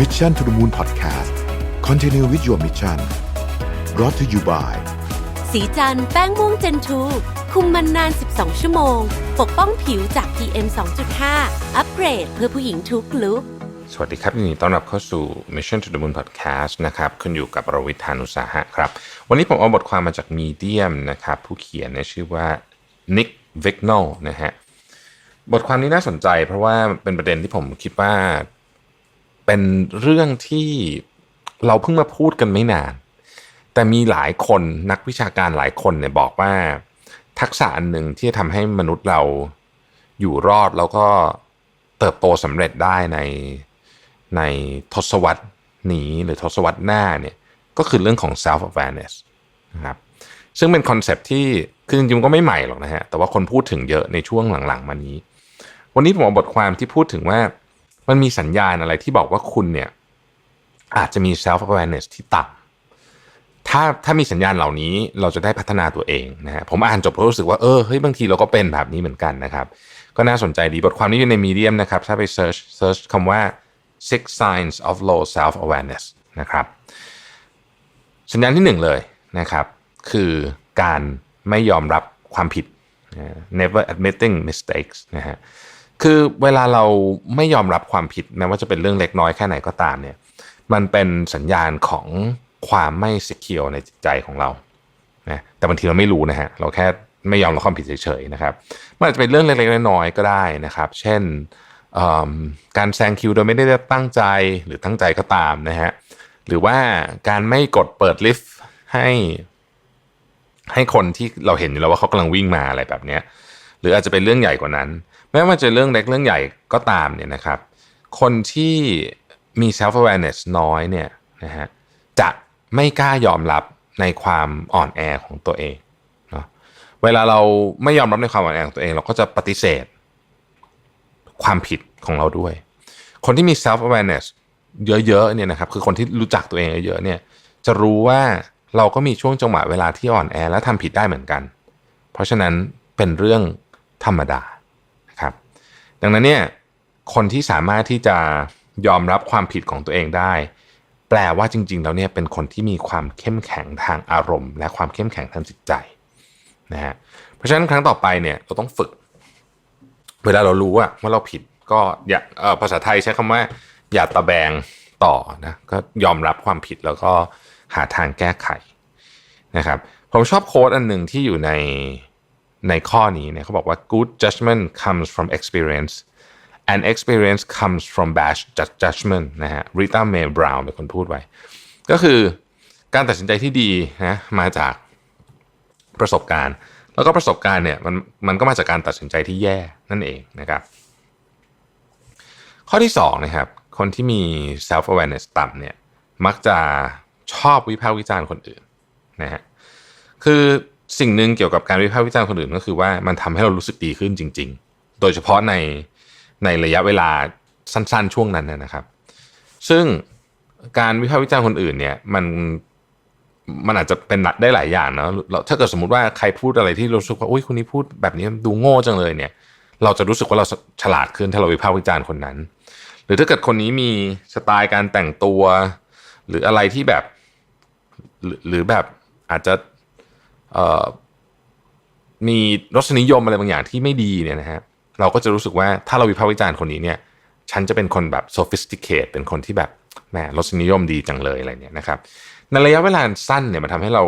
Mission to the Moon Podcast Continue with your mission brought to you by สีจันแป้งม่วงเจนทูคุมมันนาน 12 ชั่วโมง ปกป้องผิวจาก PM 2.5 อัปเกรดเพื่อผู้หญิงทุกลุกสวัสดีครับยินดีต้อนรับเข้าสู่ Mission to the Moon Podcast นะครับคุณอยู่กับรวิทยานุสาหะครับ วันนี้ผมเอาบทความมาจาก Medium นะครับผู้เขียนเนี่ยชื่อว่า Nick Vignall นะฮะบทความนี้น่าสนใจเพราะว่าเป็นประเด็นที่ผมคิดว่า เป็นเรื่องที่เราเพิ่งมาพูดกันไม่นาน แต่มีหลายคนนักวิชาการหลายคนเนี่ยบอกว่า ทักษะอันหนึ่งที่จะทำให้มนุษย์เราอยู่รอดแล้วก็เติบโตสำเร็จได้ในในทศวรรษนี้หรือทศวรรษหน้าเนี่ยก็คือเรื่องของ self awareness นะครับซึ่งเป็นคอนเซปที่คือจริงๆก็ไม่ใหม่หรอกนะฮะแต่ว่าคนพูดถึงเยอะในช่วงหลังๆ มานี้ วันนี้ผมเอาบทความที่พูดถึงว่า มันมีสัญญาณอะไรที่บอกว่าคุณเนี่ย อาจจะมี self awareness ที่ต่ำถ้าถ้ามีสัญญาณเหล่านี้เราจะได้พัฒนาตัวเองนะฮะผมอ่านจบแล้วรู้สึกว่าเออเฮ้ยบางทีเราก็เป็นแบบนี้เหมือนกันนะครับ ก็น่าสนใจดีบทความนี้อยู่ในมีเดียมนะครับ ถ้าไป search search คำว่า six signs of low self awareness นะครับ สัญญาณที่หนึ่งเลยนะครับ คือการไม่ยอมรับความผิด never admitting mistakes นะฮะ คือเวลาเราไม่ยอมรับความผิดแม้ว่าจะเป็นเรื่องเล็กน้อยแค่ไหนก็ตามเนี่ย มันเป็นสัญญาณของความไม่ secure ในจิตใจของเรานะแต่บางทีเราไม่รู้นะฮะเราแค่ไม่ยอมรับความผิดเฉยๆนะครับมันอาจจะเป็นเรื่องเล็กๆน้อยๆก็ได้นะครับ เช่นการแซงคิวโดยไม่ได้ตั้งใจหรือตั้งใจก็ตามนะฮะหรือว่าการไม่กดเปิดลิฟต์ให้ให้คนที่เราเห็นอยู่แล้วว่าเขากำลังวิ่งมาอะไรแบบนี้หรืออาจจะเป็นเรื่องใหญ่กว่านั้น แม้ว่าจะเรื่องเล็กเรื่องใหญ่ก็ตามเนี่ยนะครับ คนที่มี self awareness น้อยเนี่ยนะฮะจะไม่กล้ายอมรับในความอ่อนแอของตัวเองเนาะเวลาเราไม่ยอมรับในความอ่อนแอของตัวเอง เราก็จะปฏิเสธ ความผิดของเราด้วย คนที่มี self awareness เยอะๆเนี่ยนะครับคือคนที่รู้จักตัวเองเยอะๆเนี่ยจะรู้ว่าเราก็มีช่วงจังหวะเวลาที่อ่อนแอและทำผิดได้เหมือนกัน เพราะฉะนั้นเป็นเรื่องธรรมดา ดังนั้นเนี่ยคนที่สามารถที่จะยอมรับความผิดของตัวเองได้ แปลว่าจริง ๆ แล้วเนี่ยเป็นคนที่มีความเข้มแข็งทางอารมณ์ และความเข้มแข็งทางจิตใจนะฮะเพราะฉะนั้นครั้งต่อไปเนี่ยเราต้องฝึก เวลาเรารู้ว่าว่าเราผิดก็อย่าภาษาไทยใช้คำว่า อย่าตะแบงต่อนะก็ยอมรับความผิดแล้วก็หาทางแก้ไขนะครับผมชอบโค้ดอันหนึ่งที่อยู่ใน ในข้อนี้เนี่ยเขาบอกว่า good judgment comes from experience and experience comes from bad judgment นะฮะ Rita Mae Brown เป็นคนพูดไว้ ก็คือการตัดสินใจที่ดีนะมาจากประสบการณ์ แล้วก็ประสบการณ์เนี่ยมันมันก็มาจากการตัดสินใจที่แย่นั่นเองนะครับ ข้อที่2นะครับคนที่มี self awareness ต่ำเนี่ยมักจะชอบวิพากษ์วิจารณ์คนอื่นนะฮะคือ สิ่งหนึ่งเกี่ยวกับการวิพากษ์วิจารณ์คนอื่นก็คือว่ามันทำให้เรารู้สึกดีขึ้นจริง ๆ โดยเฉพาะในในระยะเวลาสั้นๆ ช่วงนั้นนะครับ ซึ่งการวิพากษ์วิจารณ์คนอื่นเนี่ยมันมันอาจจะเป็นนัดได้หลายอย่างเนาะถ้าเกิดสมมติว่าใครพูดอะไรที่รู้สึกว่าอุ้ยคนนี้พูดแบบนี้ดูโง่จังเลยเนี่ย เราจะรู้สึกว่าเราฉลาดขึ้นถ้าเราวิพากษ์วิจารณ์คนนั้น หรือถ้าเกิดคนนี้มีสไตล์การแต่งตัว หรืออะไรที่แบบ หรือแบบอาจจะ มีรสนิยมอะไรบางอย่างที่ไม่ดีเนี่ยนะฮะเราก็จะรู้สึกว่าถ้าเราวิพากษ์วิจารณ์คนนี้เนี่ยฉันจะเป็นคนแบบ sophisticate เป็นคนที่แบบแหมรสนิยมดีจังเลยอะไรเนี่ยนะครับในระยะเวลาสั้นเนี่ยมันทำให้เรา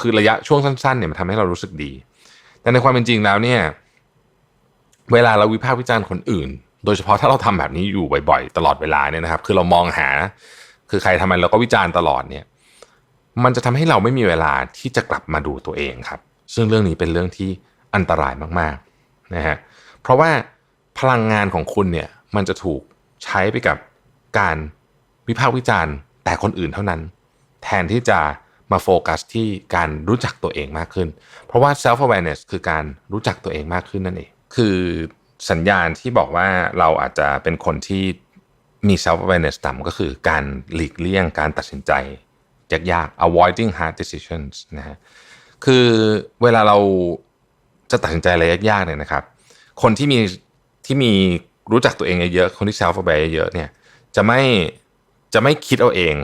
คือระยะช่วงสั้นๆเนี่ยมันทำให้เรารู้สึกดี แต่ในความเป็นจริงแล้วเนี่ยเวลาเราวิพากษ์วิจารณ์คนอื่น โดยเฉพาะถ้าเราทำแบบนี้อยู่บ่อย ๆ ตลอดเวลาเนี่ยนะครับ คือเรามองหา คือใครทำไมเราก็วิจารณ์ตลอดเนี่ย มันจะทำให้เราไม่มีเวลาที่จะกลับมาดูตัวเองครับ ซึ่งเรื่องนี้เป็นเรื่องที่อันตรายมากๆนะฮะเพราะว่าพลังงานของคุณเนี่ยมันจะถูกใช้ไปกับการวิพากษ์วิจารณ์ แต่คนอื่นเท่านั้น แทนที่จะมาโฟกัสที่การรู้จักตัวเองมากขึ้น เพราะว่า self awareness คือการรู้จักตัวเองมากขึ้นนั่นเอง คือสัญญาณที่บอกว่าเราอาจจะเป็นคนที่มี self awareness ต่ำก็คือการหลีกเลี่ยงการตัดสินใจ ยากๆ avoiding hard decisions นะฮะคือเวลาเราจะตัดสินใจอะไรยากๆเนี่ยนะครับ คนที่มีที่มีรู้จักตัวเองเยอะๆคนที่ self aware เยอะๆเนี่ยจะไม่จะไม่คิดเอาเอง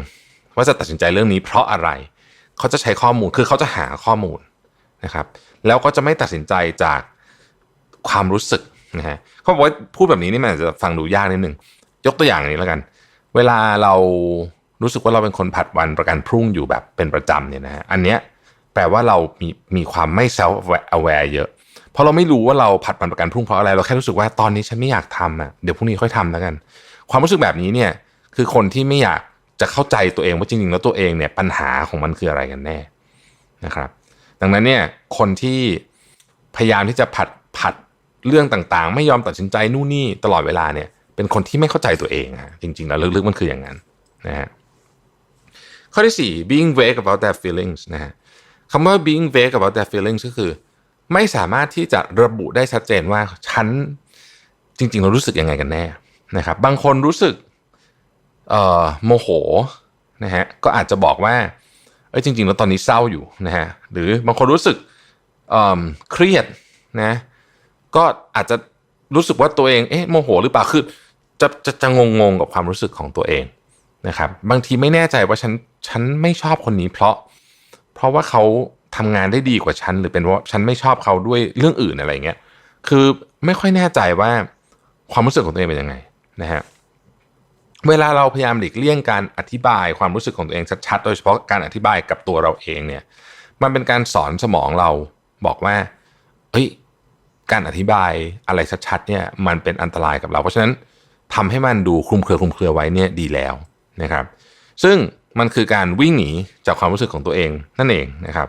ว่าจะตัดสินใจเรื่องนี้เพราะอะไรเขาจะใช้ข้อมูลคือเขาจะหาข้อมูลนะครับ แล้วก็จะไม่ตัดสินใจจากความรู้สึกนะฮะเขาบอกว่าพูดแบบนี้นี่มันอาจจะฟังดูยากนิดนึงยกตัวอย่างนี้แล้วกัน เวลาเรา รู้สึกว่าเราเป็นคนผัดวันประกันพรุ่งอยู่แบบเป็นประจำเนี่ยนะฮะอันเนี้ยแปลว่าเรามีมีความไม่ self aware เยอะเพราะเราไม่รู้ว่าเราผัดวันประกันพรุ่งเพราะอะไรเราแค่รู้สึกว่าตอนนี้ฉันไม่อยากทำอะเดี๋ยวพรุ่งนี้ค่อยทำแล้วกัน ความรู้สึกแบบนี้เนี่ยคือคนที่ไม่อยากจะเข้าใจตัวเองว่าจริงๆแล้วตัวเองเนี่ยปัญหาของมันคืออะไรกันแน่นะครับ ดังนั้นเนี่ยคนที่พยายามที่จะผัดผัดเรื่องต่างๆ ไม่ยอมตัดสินใจนู่นนี่ตลอดเวลาเนี่ยเป็นคนที่ไม่เข้าใจตัวเองอะจริงๆแล้วลึกๆมันคืออย่างนั้นนะฮะ ข้อที่สี่ being vague about their feelings นะฮะคำว่า being vague about their feelings ก็คือ ไม่สามารถที่จะระบุได้ชัดเจนว่าฉันจริงๆ เรารู้สึกยังไงกันแน่นะครับ บางคนรู้สึกโมโหนะฮะก็อาจจะบอกว่าเอ้ยจริง ๆ แล้วตอนนี้เศร้าอยู่นะฮะหรือบางคนรู้สึกเครียดนะก็อาจจะรู้สึกว่าตัวเองเอ๊ะโมโหหรือเปล่าคือจะจะจะงงงๆกับความรู้สึกของตัวเองนะครับ บางทีไม่แน่ใจว่าฉัน ฉันไม่ชอบคนนี้เพราะ เพราะว่าเขาทำงานได้ดีกว่าฉันหรือเป็นเพราะฉันไม่ชอบเขาด้วยเรื่องอื่นอะไรเงี้ยคือไม่ค่อยแน่ใจว่าความรู้สึกของตัวเองเป็นยังไงนะฮะเวลาเราพยายามหลีกเลี่ยงการอธิบายความรู้สึกของตัวเองชัดๆ โดยเฉพาะการอธิบายกับตัวเราเองเนี่ย มันเป็นการสอนสมองเราบอกว่าเอ้ย การอธิบายอะไรชัดๆเนี่ย มันเป็นอันตรายกับเรา เพราะฉะนั้นทำให้มันดูคลุมเครือคลุมเครือไว้เนี่ยดีแล้วนะครับ ซึ่ง มันคือการวิ่งหนีจากความรู้สึกของตัวเองนั่นเองนะครับ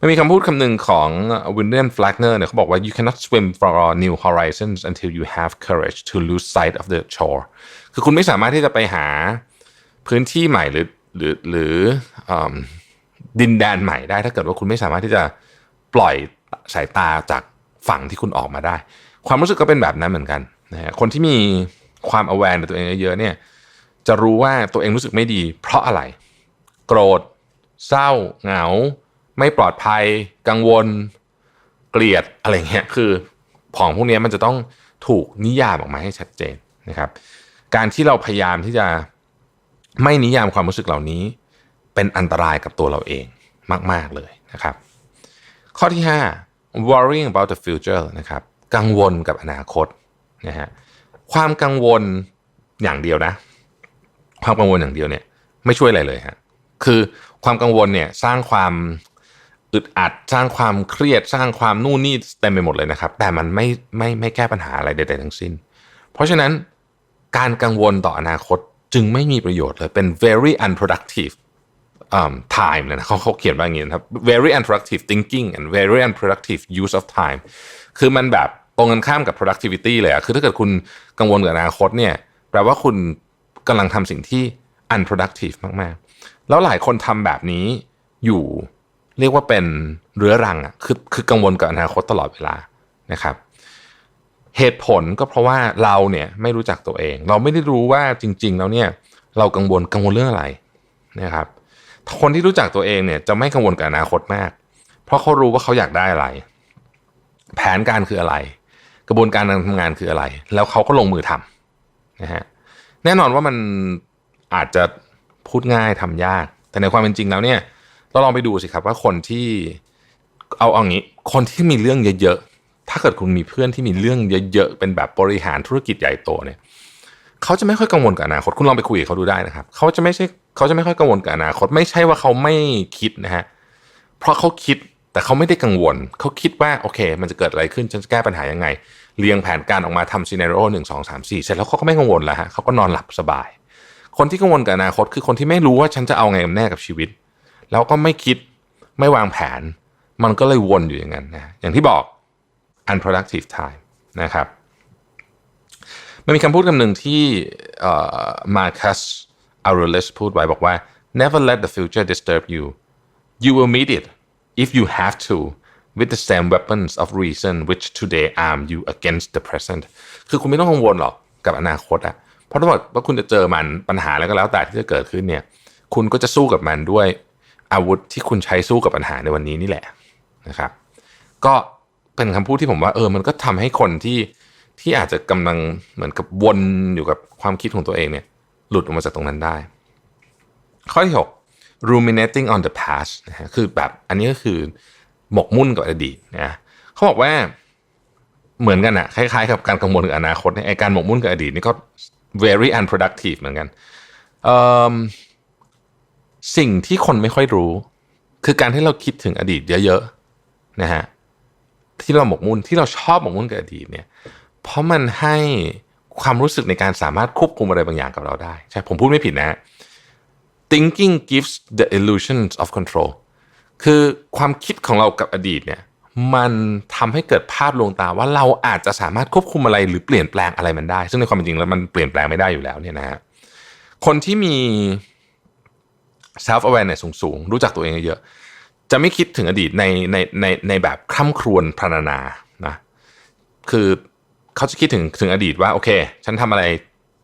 มันมีคำพูดคำหนึ่งของวินเดียนฟลกเนอร์เนี่ยเขาบอกว่า you cannot swim for new horizons until you have courage to lose sight of the shore คือคุณไม่สามารถที่จะไปหาพื้นที่ใหม่หรือหรือหรืออดินแดนใหม่ได้ ถ้าเกิดว่าคุณไม่สามารถที่จะปล่อยสายตาจากฝั่งที่คุณออกมาได้ ความรู้สึกก็เป็นแบบนั้นเหมือนกันนะฮะคนที่มีความ aware ในตัวเองเยอะๆเนี่ย จะรู้ว่าตัวเองรู้สึกไม่ดี เพราะอะไร โกรธ เศร้า เหงา ไม่ปลอดภัย กังวล เกลียดอะไรเงี้ยคือของพวกนี้มันจะต้องถูกนิยามออกมาให้ชัดเจนนะครับ การที่เราพยายามที่จะไม่นิยามความรู้สึกเหล่านี้ เป็นอันตรายกับตัวเราเองมาก ๆเลยนะครับ ข้อที่ 5 worrying about the future นะครับกังวลกับอนาคตนะฮะความกังวลอย่างเดียวนะ ความกังวลอย่างเดียวเนี่ยไม่ช่วยอะไรเลยฮะคือความกังวลเนี่ยสร้างความอึดอัดสร้างความเครียดสร้างความนู่นนี่เต็มไปหมดเลยนะครับ แต่มันไม่ไม่ไม่แก้ปัญหาอะไรใดๆทั้งสิ้น เพราะฉะนั้นการกังวลต่ออนาคตจึงไม่มีประโยชน์เลยเป็น very unproductive time เลยนะเขาเขาเขียนว่าอย่างนี้นะครับ very unproductive thinking and very unproductive use of time คือมันแบบตรงกันข้ามกับ productivity เลยอะคือถ้าเกิดคุณกังวลกับอนาคตเนี่ยแปลว่าคุณ กำลังทำสิ่งที่ unproductive มากๆ แล้วหลายคนทำแบบนี้อยู่เรียกว่าเป็นเรื้อรังอะคือคือกังวลกับอนาคตตลอดเวลานะครับ เหตุผลก็เพราะว่าเราเนี่ยไม่รู้จักตัวเอง เราไม่ได้รู้ว่าจริง ๆ แล้วเนี่ย เรากังวลกังวลเรื่องอะไรนะครับ คนที่รู้จักตัวเองเนี่ยจะไม่กังวลกับอนาคตมาก เพราะเขารู้ว่าเขาอยากได้อะไร แผนการคืออะไร กระบวนการการทำงานคืออะไร แล้วเขาก็ลงมือทำนะฮะ แน่นอนว่ามันอาจจะพูดง่ายทำยาก แต่ในความเป็นจริงแล้วเนี่ย เราลองไปดูสิครับว่าคนที่เอาเอางี้ คนที่มีเรื่องเยอะๆ ถ้าเกิดคุณมีเพื่อนที่มีเรื่องเยอะๆ เป็นแบบบริหารธุรกิจใหญ่โตเนี่ยเขาจะไม่ค่อยกังวลกับอนาคตคุณลองไปคุยกับเขาดูได้นะครับเขาจะไม่ใช่เขาจะไม่ค่อยกังวลกับอนาคต ไม่ใช่ว่าเขาไม่คิดนะฮะเพราะเขาคิดแต่เขาไม่ได้กังวล เขาคิดว่าโอเค มันจะเกิดอะไรขึ้นฉันจะแก้ปัญหายังไง เรียงแผนการออกมาทำซีนารโอหนึ่งสองสามสี่เสร็จแล้วเขาก็ไม่กังวลแล้วฮะเขาก็นอนหลับสบาย คนที่กังวลกับอนาคตคือคนที่ไม่รู้ว่าฉันจะเอาไงกันแน่กับชีวิต แล้วก็ไม่คิดไม่วางแผน มันก็เลยวนอยู่อย่างนั้นนะอย่างที่บอก unproductive time นะครับมันมีคำพูดคำหนึ่งที่มาคัสอารูเลสพูดไว้บอกว่า never let the future disturb you you will meet it if you have to with the same weapons of reason which today arm you against the present คือคุณไม่ต้องกังวลหรอกกับอนาคตอะเพราะถ้าบอกว่าคุณจะเจอมันปัญหาอะไรก็แล้วแต่ที่จะเกิดขึ้นเนี่ย คุณก็จะสู้กับมันด้วยอาวุธที่คุณใช้สู้กับปัญหาในวันนี้นี่แหละนะครับ ก็เป็นคำพูดที่ผมว่าเออมันก็ทำให้คนที่ที่อาจจะกำลังเหมือนกับวนอยู่กับความคิดของตัวเองเนี่ย หลุดออกมาจากตรงนั้นได้ ข้อที่ 6 ruminating on the past นะฮะคือแบบอันนี้ก็คือ หมกมุ่นกับอดีตนะเขาบอกว่าเหมือนกันอะคล้ายๆกับการกังวลกับอนาคตเนี่ยไอการหมกมุ่นกับอดีตนี่ก็ very unproductive เหมือนกันสิ่งที่คนไม่ค่อยรู้ คือการที่เราคิดถึงอดีตเยอะๆนะฮะที่เราหมกมุ่นที่เราชอบหมกมุ่นกับอดีตเนี่ย เพราะมันให้ความรู้สึกในการสามารถควบคุมอะไรบางอย่างกับเราได้ ใช่ผมพูดไม่ผิดนะ thinking gives the illusions of control คือความคิดของเรากับอดีตเนี่ยมันทำให้เกิดภาพลวงตาว่าเราอาจจะสามารถควบคุมอะไรหรือเปลี่ยนแปลงอะไรมันได้ ซึ่งในความเป็นจริงแล้วมันเปลี่ยนแปลงไม่ได้อยู่แล้วเนี่ยนะฮะคนที่มี self awareness สูงๆ รู้จักตัวเองเยอะๆจะไม่คิดถึงอดีตในในในในแบบคร่ำครวญพรรณนานะคือเขาจะคิดถึงถึงอดีตว่าโอเค ฉันทำอะไร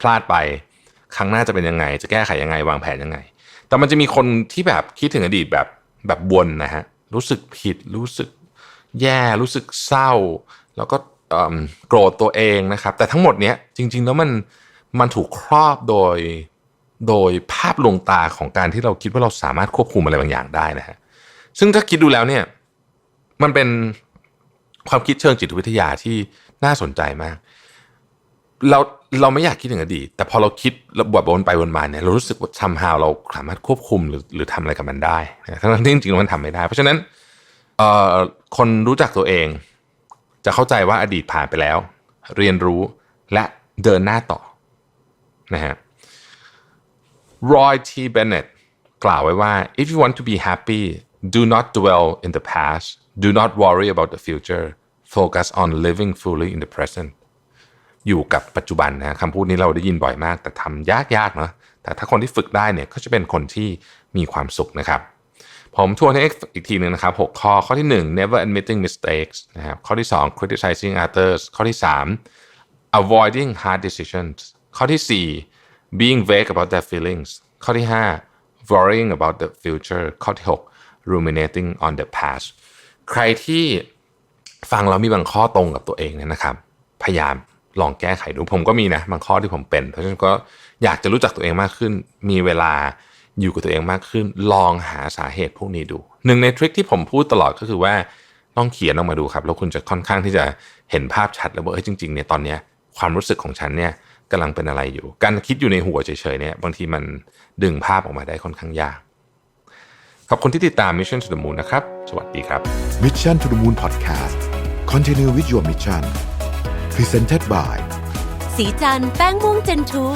พลาดไป ครั้งหน้าจะเป็นยังไง จะแก้ไขยังไง วางแผนยังไง แต่มันจะมีคนที่แบบคิดถึงอดีตแบบ แบบวนนะฮะรู้สึกผิดรู้สึกแย่รู้สึกเศร้า แล้วก็โกรธตัวเองนะครับ แต่ทั้งหมดเนี้ยจริง ๆ แล้วมันมันถูกครอบโดยโดยภาพลวงตาของการที่เราคิดว่าเราสามารถควบคุมอะไรบางอย่างได้นะฮะซึ่งถ้าคิดดูแล้วเนี่ยมันเป็นความคิดเชิงจิตวิทยาที่น่าสนใจมาก เราเราไม่อยากคิดถึงอดีตแต่พอเราคิดระบวนไปวนมาเนี่ยเรารู้สึกว่าทำ how เราสามารถควบคุมหรือหรือทำอะไรกับมันได้ทั้งที่จริงๆมันทำไม่ได้ เพราะฉะนั้นเอ่อคนรู้จักตัวเอง จะเข้าใจว่าอดีตผ่านไปแล้ว เรียนรู้และเดินหน้าต่อนะฮะ Roy T. Bennett กล่าวไว้ว่า if you want to be happy do not dwell in the past do not worry about the future focus on living fully in the present อยู่กับปัจจุบันนะคำพูดนี้เราได้ยินบ่อยมาก แต่ทำยากๆเนาะแต่ถ้าคนที่ฝึกได้เนี่ยก็จะเป็นคนที่มีความสุขนะครับ ผมทวนให้อีกทีหนึ่งนะครับ 6 ข้อข้อที่ 1 never admitting mistakes นะครับข้อที่ 2 criticizing others ข้อที่ 3 avoiding hard decisions ข้อที่ 4 being vague about their feelings ข้อที่ 5 worrying about the future ข้อที่ 6 ruminating on the past ใครที่ฟังแล้วมีบางข้อตรงกับตัวเองเนี่ยนะครับ พยายาม ลองแก้ไขดูผมก็มีนะบางข้อที่ผมเป็น เพราะฉะนั้นก็อยากจะรู้จักตัวเองมากขึ้น มีเวลาอยู่กับตัวเองมากขึ้น ลองหาสาเหตุพวกนี้ดูหนึ่งในทริคที่ผมพูดตลอดก็คือว่าต้องเขียนออกมาดูครับ แล้วคุณจะค่อนข้างที่จะเห็นภาพชัดแล้วว่าเอ้ยจริงๆเนี่ยตอนเนี้ยความรู้สึกของฉันเนี่ยกำลังเป็นอะไรอยู่ การคิดอยู่ในหัวเฉยๆเนี่ยบางทีมันดึงภาพออกมาได้ค่อนข้างยากขอบคุณที่ติดตาม Mission to the Moon นะครับ สวัสดีครับ Mission to the Moon Podcast Continue with your mission Presented by สีจันแป้งม่วงเจนทู